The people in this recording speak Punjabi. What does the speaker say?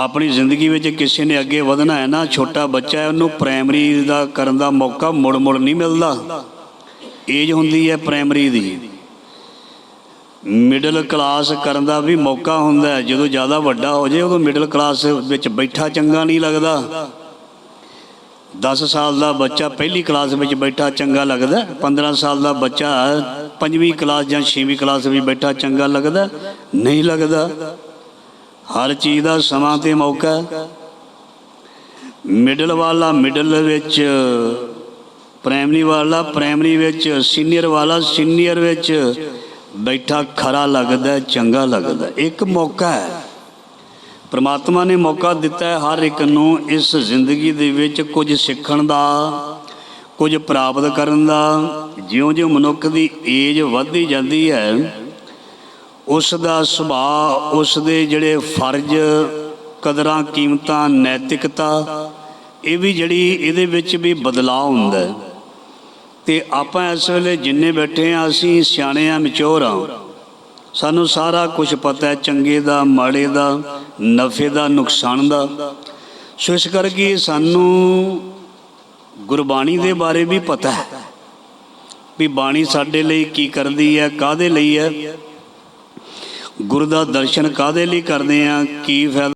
ਆਪਣੀ ਜ਼ਿੰਦਗੀ ਵਿੱਚ ਕਿਸੇ ਨੇ ਅੱਗੇ ਵਧਣਾ ਹੈ ਨਾ, ਛੋਟਾ ਬੱਚਾ ਹੈ, ਉਹਨੂੰ ਪ੍ਰਾਇਮਰੀ ਦਾ ਕਰਨ ਦਾ ਮੌਕਾ ਮੁੜ ਮੁੜ ਨਹੀਂ ਮਿਲਦਾ। ਏਜ ਹੁੰਦੀ ਹੈ ਪ੍ਰਾਇਮਰੀ ਦੀ। ਮਿਡਲ ਕਲਾਸ ਕਰਨ ਦਾ ਵੀ ਮੌਕਾ ਹੁੰਦਾ ਹੈ। ਜਦੋਂ ਜ਼ਿਆਦਾ ਵੱਡਾ ਹੋ ਜਾਏ, ਉਦੋਂ ਮਿਡਲ ਕਲਾਸ ਵਿੱਚ ਬੈਠਾ ਚੰਗਾ ਨਹੀਂ ਲੱਗਦਾ। 10 ਸਾਲ ਦਾ ਬੱਚਾ ਪਹਿਲੀ ਕਲਾਸ ਵਿੱਚ ਬੈਠਾ ਚੰਗਾ ਲੱਗਦਾ 15 ਸਾਲ ਦਾ ਬੱਚਾ ਪੰਜਵੀਂ ਕਲਾਸ ਜਾਂ ਛੇਵੀਂ ਕਲਾਸ ਵਿੱਚ ਬੈਠਾ ਚੰਗਾ ਲੱਗਦਾ ਨਹੀਂ ਲੱਗਦਾ। ਹਰ ਚੀਜ਼ ਦਾ ਸਮਾਂ ਤੇ ਮੌਕਾ ਮਿਡਲ ਵਾਲਾ ਮਿਡਲ ਵਿੱਚ, ਪ੍ਰਾਇਮਰੀ ਵਾਲਾ ਪ੍ਰਾਇਮਰੀ ਵਿੱਚ, ਸੀਨੀਅਰ ਵਾਲਾ ਸੀਨੀਅਰ ਵਿੱਚ ਬੈਠਾ ਖਰਾ ਲੱਗਦਾ, ਚੰਗਾ ਲੱਗਦਾ। ਇੱਕ ਮੌਕਾ ਹੈ। ਪ੍ਰਮਾਤਮਾ ਨੇ ਮੌਕਾ ਦਿੱਤਾ ਹੈ ਹਰ ਇੱਕ ਨੂੰ ਇਸ ਜ਼ਿੰਦਗੀ ਦੇ ਵਿੱਚ ਕੁਝ ਸਿੱਖਣ ਦਾ, ਕੁਝ ਪ੍ਰਾਪਤ ਕਰਨ ਦਾ। ਜਿਉਂ-ਜਿਉਂ ਮਨੁੱਖ ਦੀ ਏਜ ਵੱਧਦੀ ਜਾਂਦੀ ਹੈ ਉਸ ਦਾ ਸੁਭਾਅ ਉਸ ਦੇ ਜਿਹੜੇ ਫਰਜ਼, ਕਦਰਾਂ ਕੀਮਤਾਂ, ਨੈਤਿਕਤਾ, ਇਹ ਵੀ ਜਿਹੜੀ ਇਹਦੇ ਵਿੱਚ ਵੀ ਬਦਲਾਅ ਹੁੰਦਾ ਹੈ। ਤੇ ਆਪਾਂ ਇਸ ਵੇਲੇ ਜਿੰਨੇ ਬੈਠੇ ਆ ਅਸੀਂ ਸਿਆਣੇ ਆ ਮੈਚੁਰ ਆ ਸਾਨੂੰ ਸਾਰਾ ਕੁਝ ਪਤਾ ਹੈ, ਚੰਗੇ ਦਾ, ਮਾੜੇ ਦਾ, ਨਫੇ ਦਾ, ਨੁਕਸਾਨ ਦਾ। ਸੋ ਇਸ ਕਰਕੇ ਸਾਨੂੰ ਗੁਰਬਾਣੀ ਦੇ ਬਾਰੇ ਵੀ ਪਤਾ ਹੈ। ਵੀ ਬਾਣੀ ਸਾਡੇ ਲਈ ਕੀ ਕਰਦੀ ਹੈ ਕਾਦੇ ਲਈ ਹੈ? ਗੁਰੂ ਦਾ ਦਰਸ਼ਨ ਕਾਦੇ ਲਈ ਕਰਦੇ ਆ? ਕੀ ਫਾਇਦਾ?